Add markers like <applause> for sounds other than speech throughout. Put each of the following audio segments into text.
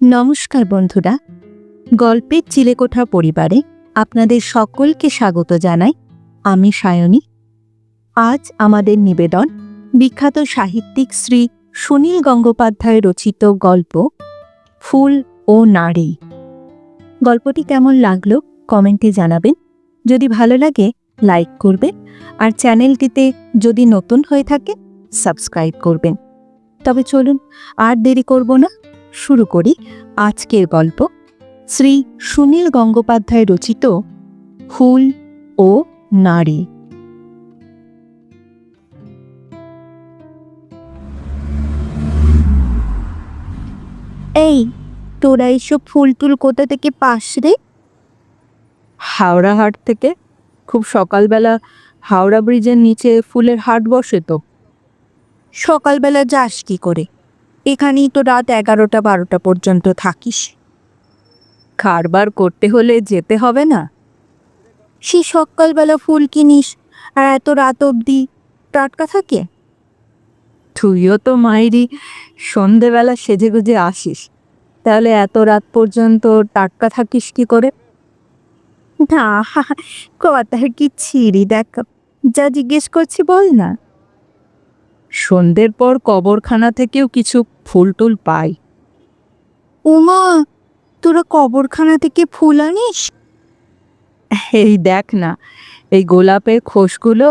নমস্কার বন্ধুরা গল্পের চিলেকোঠা পরিবারে আপনাদের সকলকে স্বাগত জানাই আমি সায়নী। আজ আমাদের নিবেদন বিখ্যাত সাহিত্যিক শ্রী সুনীল গঙ্গোপাধ্যায় রচিত গল্প, ফুল ও নারী গল্পটি কেমন লাগল কমেন্টে জানাবেন। যদি ভালো লাগে, লাইক করবেন আর চ্যানেলটিতে যদি নতুন হয়ে থাকে, সাবস্ক্রাইব করবেন। তবে চলুন আর দেরি করব না। শুরু করি আজকের গল্প। শ্রী সুনীল গঙ্গোপাধ্যায় রচিত ফুল ও নারী। এই তোরা এইসব ফুল টুল কোথা থেকে পাস রে? হাওড়া হাট থেকে। খুব সকালবেলা হাওড়া ব্রিজের নিচে ফুলের হাট বসে তো। সকালবেলা যাস কি করে? এখানেই তো রাত এগারোটা বারোটা পর্যন্ত থাকিস। কারবার করতে হলে যেতে হবে না। সে সকালবেলা ফুল কিনিস, আর এত রাত অবধি টাটকা থাকে। তুইও তো মায়েরই সন্ধেবেলা সেজে গুজে আসিস, তাহলে এত রাত পর্যন্ত টাটকা থাকিস কি করে? না কথার কি ছিঁড়ি দেখ, যা জিজ্ঞেস করছি বল না। সন্ধ্যের পর কবরখানা থেকেও কিছু ফুল টুল পাই। উমা তোরা কবরখানা থেকে ফুল আনিস? এই দেখ না এই গোলাপের খোসগুলো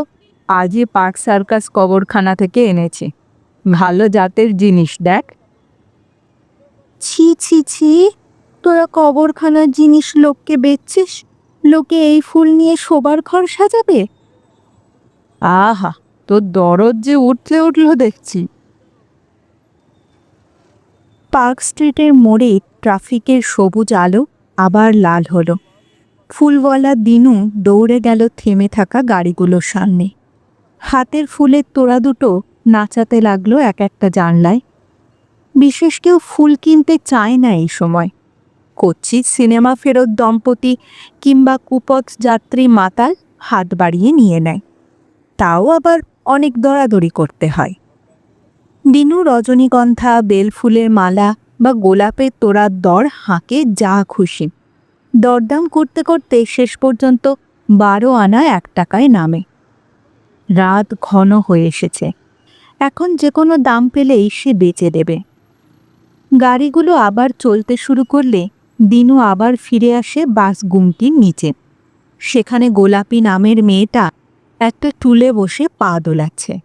আজই পার্ক সার্কাস কবরখানা থেকে এনেছি। ভালো জাতের জিনিস দেখ। ছি ছি ছি তোরা কবরখানার জিনিস লোককে বেচছিস? লোকে এই ফুল নিয়ে শোবার ঘর সাজাবে? আহা তোর দরদ যে উঠলে উঠল দেখছি। পার্ক স্ট্রিটের মোড়ে ট্রাফিকের সবুজ আলো আবার লাল হলো। ফুলওয়ালা দিনু দৌড়ে গেল থেমে থাকা গাড়িগুলোর সামনে। হাতের ফুলের তোড়া দুটো নাচাতে লাগল এক একটা জানলায়। বিশেষ কেউ ফুল কিনতে চায় না এই সময়। কচ্ছি সিনেমা ফেরত দম্পতি কিংবা কুপথ যাত্রী মাতাল হাত বাড়িয়ে নিয়ে নেয়। তাও আবার অনেক দরাদরি করতে হয়। দিনু রজনীগন্ধা, বেলফুলের মালা বা গোলাপের তোড়ার দর হাঁকে যা খুশি। দরদাম করতে করতে শেষ পর্যন্ত বারো আনা এক টাকায় নামে। রাত ঘন হয়ে এসেছে। এখন যে কোনো দাম পেলেই সে বেচে দেবে। গাড়িগুলো আবার চলতে শুরু করলে দিনু আবার ফিরে আসে বাস গুমটির নিচে। সেখানে গোলাপি নামের মেয়েটা একটা টুলে বসে পা দোলাচ্ছে।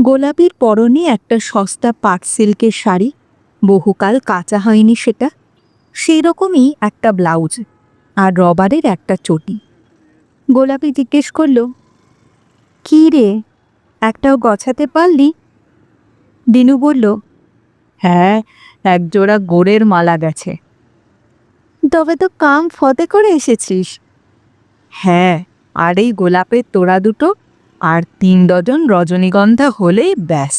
গোলাপির পরনে একটা সস্তা পাট সিল্কের শাড়ি। বহুকাল কাঁচা হয়নি সেটা। সেই রকমই একটা ব্লাউজ আর রবারের একটা চটি। গোলাপি জিজ্ঞেস করল কী রে একটাও গছাতে পারলি? দিনু বলল হ্যাঁ একজোড়া গোড়ের মালা গেছে। তবে তো কাম ফতে করে এসেছিস? হ্যাঁ আর এই গোলাপের তোড়া দুটো আর তিন ডজন রজনীগন্ধা হলেই ব্যাস।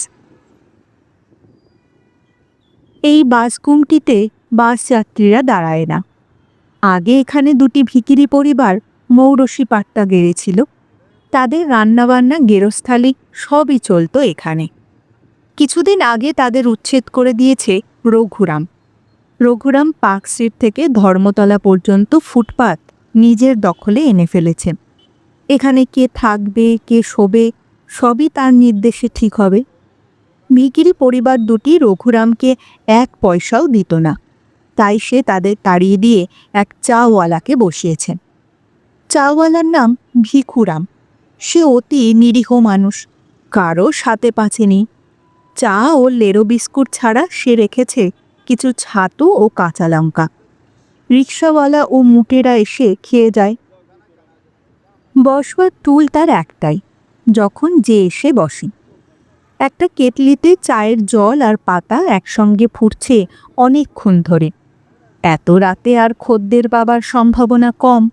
এই বাসগুমটিতে বাস যাত্রীরা দাঁড়ায় না। আগে এখানে দুটি ভিকিরি পরিবার মৌরসি পাট্টা গেড়েছিল। তাদের রান্নাবান্না গেরস্থালি সবই চলতো এখানে। কিছুদিন আগে তাদের উচ্ছেদ করে দিয়েছে রঘুরাম। রঘুরাম পার্ক স্ট্রিট থেকে ধর্মতলা পর্যন্ত ফুটপাত নিজের দখলে এনে ফেলেছেন এখানে কে থাকবে, কে শোবে, সবই তার নির্দেশে ঠিক হবে। ভিকিরি পরিবার দুটি রঘুরামকে এক পয়সাও দিত না। তাই সে তাদের তাড়িয়ে দিয়ে এক চাওয়ালাকে বসিয়েছেন চাওয়ালার নাম ভিখুরাম। সে অতি নিরীহ মানুষ, কারও সাথে পাচেনি চা ও লেরো বিস্কুট ছাড়া সে রেখেছে কিছু ছাতু ও কাঁচা লঙ্কা। রিক্সাওয়ালা ও মুটেরা এসে খেয়ে যায়। বসবার টুল তার একটাই, যখন যে এসে বসে। একটা কেটলিতে চায়ের জল আর পাতা একসঙ্গে ফুটছে অনেকক্ষণ ধরে। এত রাতে আর খদ্দের পাবার সম্ভাবনা কম।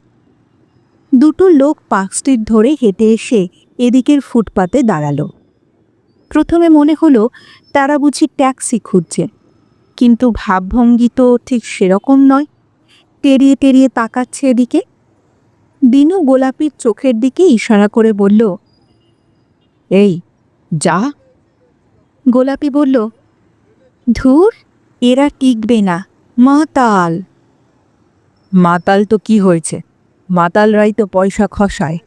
দুটো লোক পার্ক স্ট্রিট ধরে হেঁটে এসে এদিকের ফুটপাতে দাঁড়াল। প্রথমে মনে হলো তারা বুঝি ট্যাক্সি খুঁজছে, কিন্তু ভাবভঙ্গি তো ঠিক সেরকম নয়। টেরিয়ে টেরিয়ে তাকাচ্ছে এদিকে। দিনু গোলাপির চোখের দিকে ইশারা করে বলল, এই, যা। গোলাপি বলল, ধুর, এরা টিকবে না, মাতাল। মাতাল তো কি হয়েছে? মাতালরাই তো পয়সা খসায়।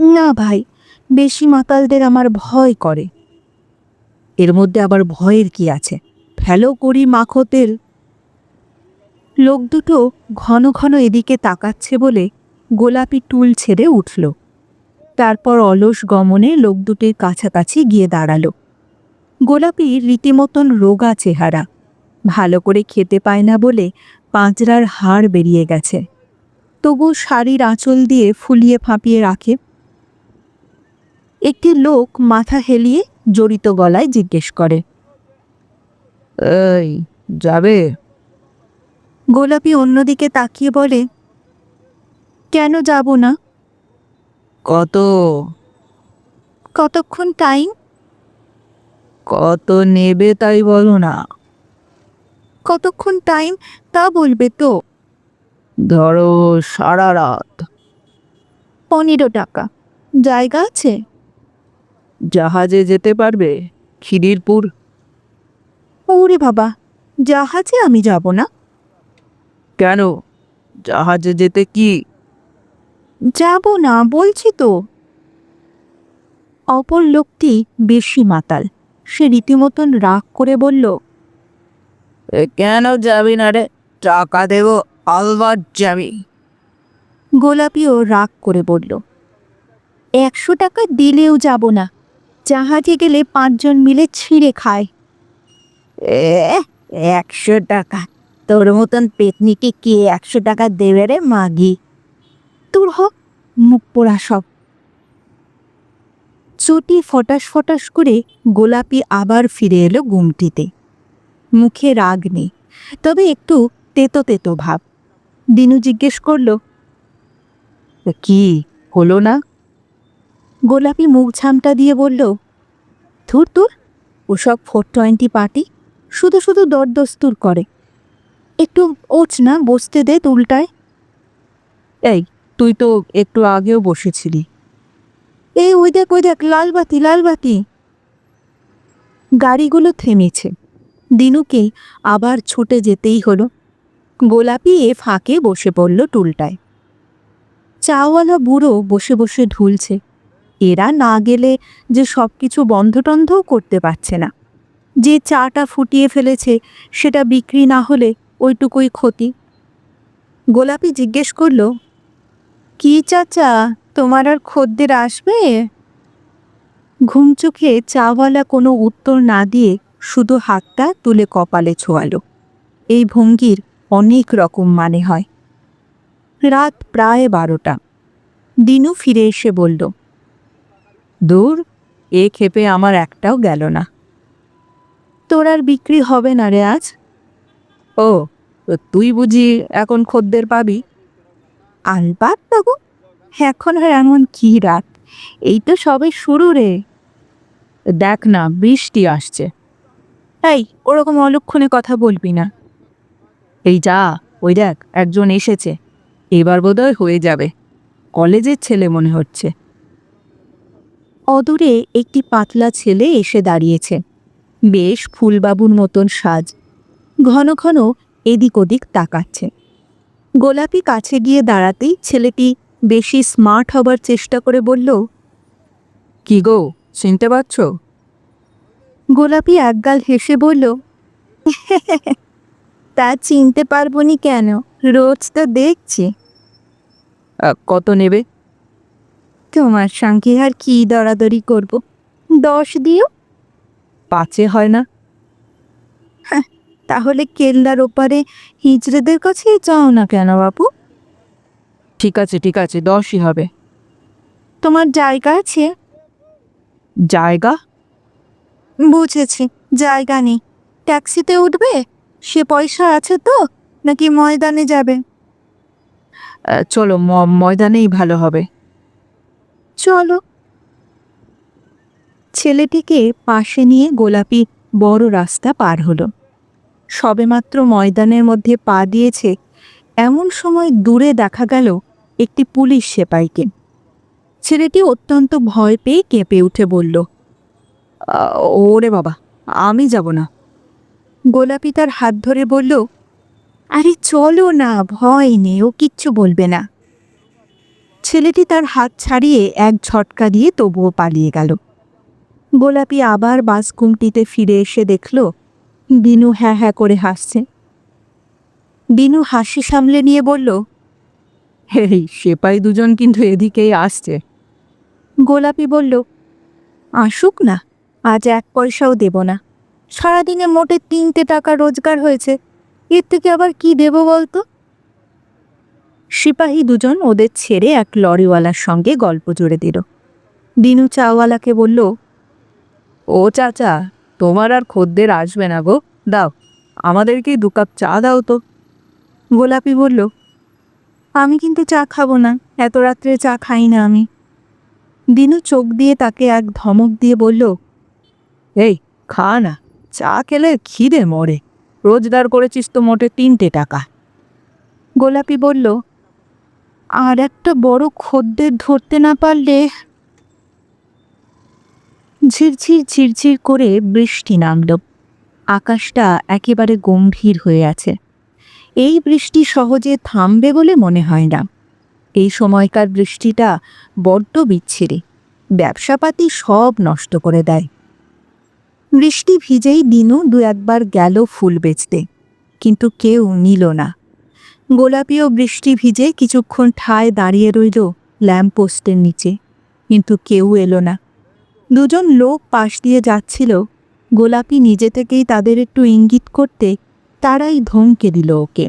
না ভাই, বেশি মাতালদের আমার ভয় করে। এর মধ্যে আবার ভয়ের কি আছে? ফেলো করি মাখো তেল। লোক দুটো ঘন ঘন এদিকে তাকাচ্ছে বলে গোলাপি টুল ছেড়ে উঠল। তারপর অলস গমনে লোক দুটির কাছাকাছি গিয়ে দাঁড়াল। গোলাপি রীতিমতন রোগা চেহারা। ভালো করে খেতে পায় না বলে পাঁজরার হাড় বেরিয়ে গেছে। তবু শাড়ির আঁচল দিয়ে ফুলিয়ে ফাঁপিয়ে রাখে। একটি লোক মাথা হেলিয়ে জড়িত গলায় জিজ্ঞেস করে এই যাবে? গোলাপি অন্যদিকে তাকিয়ে বলে কেন যাব না? কত? কতক্ষণ টাইম কত নেবে তাই বলো না। কতক্ষণ টাইম তা বলবে তো। ধরো সারা রাত। পনেরো টাকা। জায়গা আছে? জাহাজে যেতে পারবে? খিদিরপুর? ওরে বাবা জাহাজে আমি যাব না। কেন? জাহাজে যেতে কি? যাব না বলছি তো। অপর লোকটি বেশি মাতাল। সে রীতিমতন রাগ করে বলল কেন যাবি না রে? টাকা দেব আলবাত যাবি। গোলাপিও রাগ করে বলল একশো টাকা দিলেও যাব না। জাহাজে গেলে পাঁচজন মিলে ছিঁড়ে খায়। একশো টাকা? তোর মতন পেতনিকে কে একশো টাকা দেবে রে মাগি? তোর হোক মুখ পোড়া সব। চটি ফটাস ফটাস করে গোলাপি আবার ফিরে এলো গুমটিতে। মুখে রাগ নেই, তবে একটু তেতো তেতো ভাব। দিনু জিজ্ঞেস করল, কি, হলো না? গোলাপি মুখ ঝামটা দিয়ে বলল, ধুর তোর, ওসব ফোর টোয়েন্টি পার্টি শুধু শুধু দরদস্তুর করে। একটু ওচ না, বসতে দে তুলটায় এই তুই তো একটু আগেও বসেছিলি। এই ওই দেখ ওই দেখ লাল বাতি লাল বাতি। গাড়িগুলো থেমেছে। দিনুকে আবার ছুটে যেতেই হলো। গোলাপি এ ফাঁকে বসে পড়ল টুলটায়। চাওয়ালা বুড়ো বসে বসে ঢুলছে। এরা না গেলে যে সব কিছু বন্ধ টন্ধও করতে পারছে না। যে চাটা ফুটিয়ে ফেলেছে সেটা বিক্রি না হলে ওইটুকুই ক্ষতি। গোলাপি জিজ্ঞেস করল কি চাচা? তোমার আর খদ্দের আসবে? ঘুম চোখে চাওয়ালা কোনো উত্তর না দিয়ে শুধু হাতটা তুলে কপালে ছোয়ালো। এই ভঙ্গির অনেক রকম মানে হয়। রাত প্রায় বারোটা। দিনু ফিরে এসে বলল, দূর, এ ক্ষেপে আমার একটাও গেল না। তোর আর বিক্রি হবে না রে আজ? ও তুই বুঝি এখন খদ্দের পাবি? আলবাত বাবু? এখন আর এমন কি রাত? এই তো সবে শুরু রে। দেখ না, বৃষ্টি আসছে। এই, ওরকম অলক্ষণে কথা বলবি না। এই যা, ওই দেখ, একজন এসেছে। এবার বোধহয় হয়ে যাবে। কলেজের ছেলে মনে হচ্ছে। অদূরে একটি পাতলা ছেলে এসে দাঁড়িয়েছে। বেশ ফুলবাবুর মতন সাজ। ঘন ঘন এদিক ওদিক তাকাচ্ছে। গোলাপি কাছে গিয়ে দাঁড়াতেই ছেলেটি বেশি স্মার্ট হবার চেষ্টা করে বলল কি গো চিনতে পারছ? গোলাপি একগাল হেসে বলল <laughs> তা চিনতে পারব নি কেন? রোজ তো দেখছি। কত নেবে? তোমার সঙ্গে আর কি দরাদরি করব? দশ দিও? পাঁচে হয় না। হ্যাঁ তাহলে কেল্লার ওপারে হিজড়েদের কাছে যাও না কেন বাবু ঠিক আছে ঠিক আছে দশই হবে। তোমার জায়গা আছে? জায়গা? বুঝেছি জায়গা নেই। ট্যাক্সিতে উঠবে? সে পয়সা আছে তো নাকি ময়দানে যাবে? চলো ময়দানেই ভালো হবে। চলো। ছেলেটিকে পাশে নিয়ে গোলাপি বড় রাস্তা পার হলো। সবেমাত্র ময়দানের মধ্যে পা দিয়েছে, এমন সময় দূরে দেখা গেল একটি পুলিশ সেপাইকে ছেলেটি অত্যন্ত ভয় পেয়ে কেঁপে উঠে বলল ওরে বাবা, আমি যাব না। গোলাপি তার হাত ধরে বলল, আরে চলো না, ভয় নেই, ও কিচ্ছু বলবে না। ছেলেটি তার হাত ছাড়িয়ে এক ঝটকা দিয়ে তবুও পালিয়ে গেল। গোলাপি আবার বাসকুমটিতে ফিরে এসে দেখল বিনু হ্যাঁ হ্যাঁ করে হাসছে। বিনু হাসি সামলে নিয়ে বলল এই সেপাই দুজন কিন্তু এদিকেই আসছে। গোলাপি বলল, আসুক না, আজ এক পয়সাও দেব না। সারাদিনে মোটে তিনটে টাকা রোজগার হয়েছে, এর থেকে আবার কি দেব বলতো? সিপাহী দুজন ওদের ছেড়ে এক লরিওয়ালার সঙ্গে গল্প জুড়ে দিল। দিনু চাওয়ালাকে বলল, ও চাচা তোমার আর খদ্দের আসবে না গো। দাও, আমাদেরকেই দু কাপ চা দাও তো। গোলাপি বলল, আমি কিন্তু চা খাব না, এত রাত্রে চা খাই না আমি। দিনু চোখ দিয়ে তাকে এক ধমক দিয়ে বলল, এই, খা না, চা খেলে খিদে মরে, রোজগার করেছিস তো মোটে তিনটে টাকা। গোলাপি বলল, আর একটা বড় খদ্দের ধরতে না পারলে ঝিরঝির ঝিরঝির করে বৃষ্টি নামল। আকাশটা একেবারে গম্ভীর হয়ে আছে। এই বৃষ্টি সহজে থামবে বলে মনে হয় না। এই সময়কার বৃষ্টিটা বড্ড বিচ্ছিরি। ব্যবসাপাতি সব নষ্ট করে দেয়। বৃষ্টি ভিজেই দিনু দু একবার গেল ফুল বেচতে। কিন্তু কেউ নিল না। গোলাপিও বৃষ্টি ভিজে কিছুক্ষণ ঠায় দাঁড়িয়ে রইল ল্যাম্পপোস্টের নিচে। কিন্তু কেউ এলো না। দুজন লোক পাশ দিয়ে যাচ্ছিল। গোলাপি নিজে থেকেই তাদের একটু ইঙ্গিত করতে তারাই ধমকে দিল ওকে।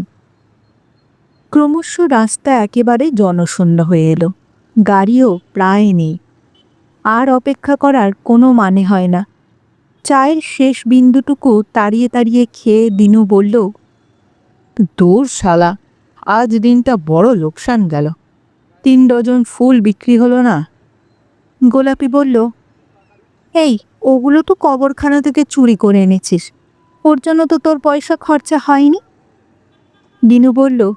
ক্রমশ রাস্তা একেবারে জনশূন্য হয়ে এলো। গাড়িও প্রায় নেই। আর অপেক্ষা করার কোনো মানে হয় না। চায়ের শেষ বিন্দুটুকু তাড়িয়ে তাড়িয়ে খেয়ে দিনু বলল দূর শালা আজ দিনটা বড় লোকসান গেল। তিন ডজন ফুল বিক্রি হলো না? গোলাপি বলল এই, ওগুলো তো কবরখানা থেকে চুরি করে এনেছিস। ওর জন্য তো তোর পয়সা খরচা হয়নি। দিনু বলল,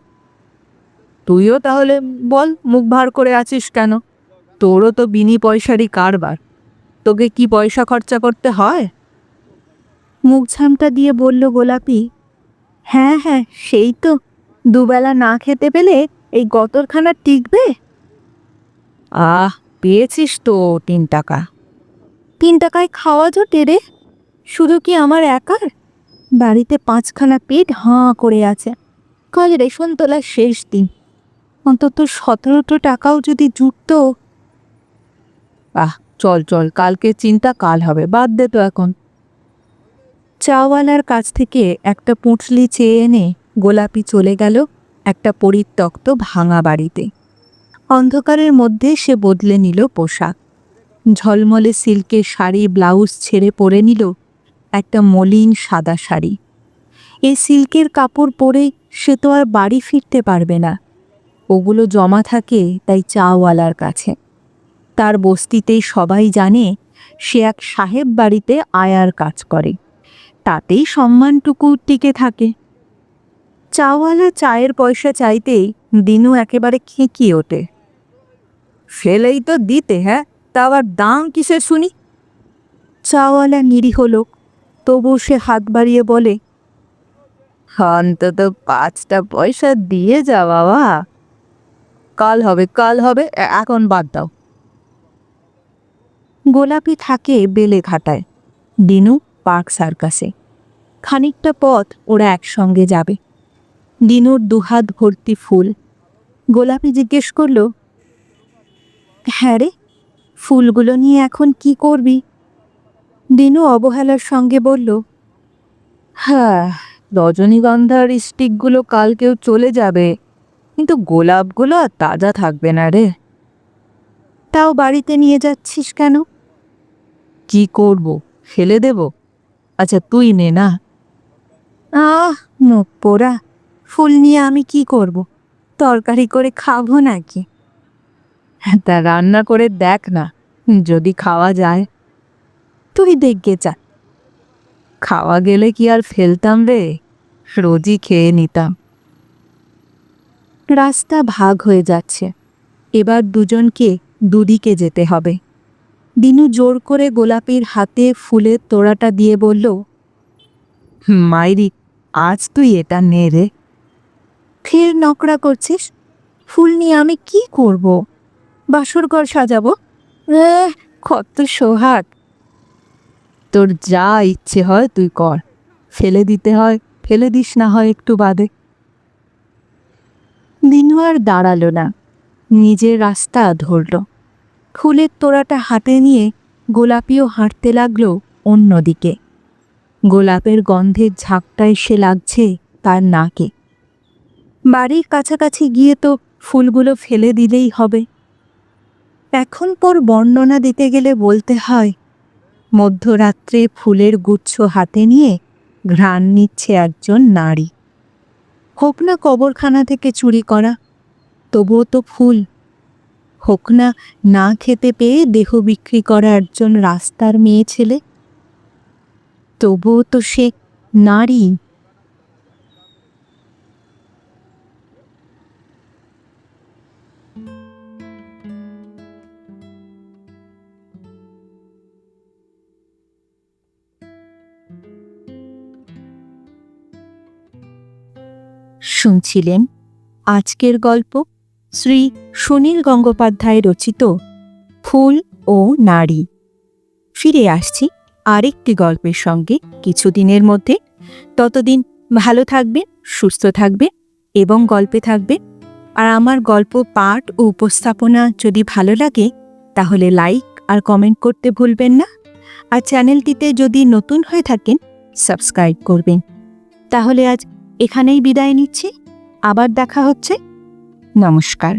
তুইও তাহলে বল, মুখ ভার করে আছিস কেন? তোরও তো বিনি পয়সারই কারবার। তোকে কি পয়সা খরচা করতে হয়? মুখ ঝামটা দিয়ে বলল গোলাপি হ্যাঁ হ্যাঁ সেই তো। দুবেলা না খেতে পেলে এই গতরখানা টিকবে? আহ, পেয়েছিস তো তিন টাকা। তিন টাকায় খাওয়া জোটে রে। শুধু কি আমার একার? বাড়িতে পাঁচখানা পেট হাঁ করে আছে। কাল রেশন তোলার শেষ দিন। অন্তত সতেরোটো টাকাও যদি জুটতো। আহ চল চল কালকে চিন্তা কাল হবে বাদ দে তো এখন। চাওয়ালার কাছ থেকে একটা পুঁটলি চেয়ে এনে গোলাপি চলে গেল একটা পরিত্যক্ত ভাঙা বাড়িতে। অন্ধকারের মধ্যে সে বদলে নিল পোশাক। ঝলমলে সিল্কের শাড়ি, ব্লাউজ ছেড়ে পরে নিল একটা মলিন সাদা শাড়ি। এই সিল্কের কাপড় পরে সে তো আর বাড়ি ফিরতে পারবে না। ওগুলো জমা থাকে তাই চাওয়ালার কাছে। তার বস্তিতেই সবাই জানে সে এক সাহেব বাড়িতে আয়ার কাজ করে। তাতেই সম্মানটুকু টিকে থাকে। চাওয়ালা চায়ের পয়সা চাইতেই দিনু একেবারে খেঁকিয়ে ওঠে। ফেলেই তো দিতে হ্যাঁ? তা আবার দাম কিসের শুনি? চাওয়ালা নিরীহ লোক, তবু সে হাত বাড়িয়ে বলে, অন্তত পাঁচটা পয়সা দিয়ে যা বাবা। কাল হবে কাল হবে এখন বাদ দাও। গোলাপি থাকে বেলে ঘাটায় দিনু পার্ক সার্কাসে। খানিকটা পথ ওরা একসঙ্গে যাবে। দিনুর দুহাত ভর্তি ফুল। গোলাপি জিজ্ঞেস করল হ্যাঁ রে ফুলগুলো নিয়ে এখন কি করবি? দিনু অবহেলার সঙ্গে বলল হ্যাঁ রজনীগন্ধার স্টিকগুলো কালকেও চলে যাবে কিন্তু গোলাপগুলো আর তাজা থাকবে না রে। তাও বাড়িতে নিয়ে যাচ্ছিস কেন? কি করব ফেলে দেব? আচ্ছা তুই নে না। আহ মুখ পোড়া ফুল নিয়ে আমি কি করব? তরকারি করে খাব নাকি? তা রান্না করে দেখ না। যদি খাওয়া যায়। তুই দেখগে যা খাওয়া গেলে কি আর ফেলতাম রে? রোজই খেয়ে নিতাম। রাস্তা ভাগ হয়ে যাচ্ছে। এবার দুজনকে দুদিকে যেতে হবে। দিনু জোর করে গোলাপির হাতে ফুলের তোড়াটা দিয়ে বলল, মাইরি, আজ তুই এটা নে রে। ফের নকরা করছিস? ফুল নিয়ে আমি কি করব? বাসর ঘর সাজাবো? কত সোহাগ। তোর যা ইচ্ছে হয় তুই কর। ফেলে দিতে হয়, ফেলে দিস না হয় একটু বাদে। দিনু আর দাঁড়াল না। নিজের রাস্তা ধরল। ফুলের তোড়াটা হাতে নিয়ে গোলাপিও হাঁটতে লাগল অন্যদিকে। গোলাপের গন্ধের ঝাঁকটা এসে লাগছে তার নাকে। বাড়ির কাছাকাছি গিয়ে তো ফুলগুলো ফেলে দিলেই হবে। এখন পর বর্ণনা দিতে গেলে বলতে হয়, মধ্যরাত্রে ফুলের গুচ্ছ হাতে নিয়ে ঘ্রাণ নিচ্ছে একজন নারী। হোক না কবরখানা থেকে চুরি করা, তবুও তো ফুল। হোক না না খেতে পেয়ে দেহ বিক্রি করা একজন রাস্তার মেয়ে ছেলে। তবুও তো সে নারী। শুনছিলেন আজকের গল্প শ্রী সুনীল গঙ্গোপাধ্যায় রচিত ফুল ও নারী। ফিরে আসছি আরেকটি গল্পের সঙ্গে কিছুদিনের মধ্যে। ততদিন ভালো থাকবেন, সুস্থ থাকবে এবং গল্পে থাকবেন। আর আমার গল্প, পাঠ ও উপস্থাপনা যদি ভালো লাগে, তাহলে লাইক আর কমেন্ট করতে ভুলবেন না। আর চ্যানেলটিতে যদি নতুন হয়ে থাকেন, সাবস্ক্রাইব করবেন। তাহলে আজ এখানেই বিদায় নিচ্ছি। আবার দেখা হচ্ছে। নমস্কার।